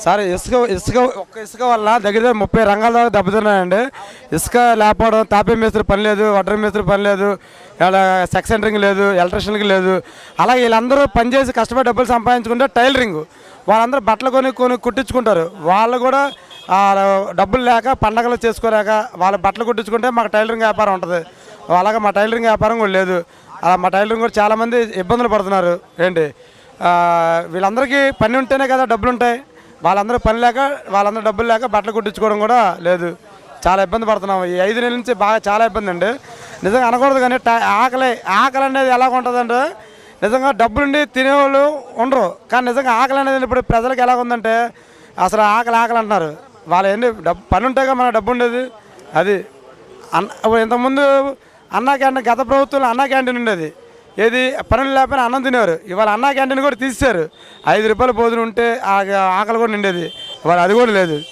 Sir ఇసుక ఇసుక ఒక్క ఇసుక వల్ల దగ్గర దగ్గర ముప్పై రంగాల దాకా దెబ్బతిన్నాయండి. ఇసుక లేకపోవడం తాపే మేస్త్రి పని లేదు వడ్ర మేస్త్రి పని లేదు ఇలా సెక్స్ సెంటరింగ్ లేదు ఎలక్ట్రిషియన్కి లేదు. అలాగే వీళ్ళందరూ పనిచేసి కష్టపడి డబ్బులు సంపాదించుకుంటే టైలరింగ్. వాళ్ళందరూ బట్టలు కొని కొని కుట్టించుకుంటారు. వాళ్ళు కూడా డబ్బులు లేక పండగలు చేసుకోలేక వాళ్ళ బట్టలు కుట్టించుకుంటే మాకు టైలరింగ్ వ్యాపారం ఉంటుంది. అలాగే మా టైలరింగ్ వ్యాపారం కూడా లేదు. అలా మా టైలరింగ్ కూడా చాలామంది ఇబ్బందులు పడుతున్నారు. ఏంటి? వీళ్ళందరికీ పని ఉంటేనే కదా డబ్బులు ఉంటాయి. వాళ్ళందరూ పని లేక వాళ్ళందరూ డబ్బులు లేక బట్టలు కుట్టించుకోవడం కూడా లేదు. చాలా ఇబ్బంది పడుతున్నాం. ఈ ఐదు నెలల నుంచి బాగా చాలా ఇబ్బంది అండి. నిజంగా అనకూడదు కానీ టై- ఆకలి ఆకలి అనేది ఎలా ఉంటుందంటే నిజంగా డబ్బులుండి తినేవాళ్ళు ఉండరు. కానీ నిజంగా ఆకలి అనేది ఇప్పుడు ప్రజలకు ఎలా ఉందంటే అసలు ఆకలి ఆకలి అంటున్నారు. వాళ్ళు ఏంటి డబ్బు పని ఉంటేగా మన డబ్బు ఉండేది. అది అన్న ఇంతకుముందు అన్నా క్యాంటీన్ గత ప్రభుత్వంలో అన్నా క్యాంటీన్ ఉండేది. ఏది? పనులు లేకపోయినా అన్నం తినేవారు. ఇవాళ అన్నా క్యాంటీన్ కూడా తీసేశారు. ఐదు రూపాయలు భోజనం ఉంటే ఆ ఆకలి కూడా నిండేది. ఇవాళ అది కూడా లేదు.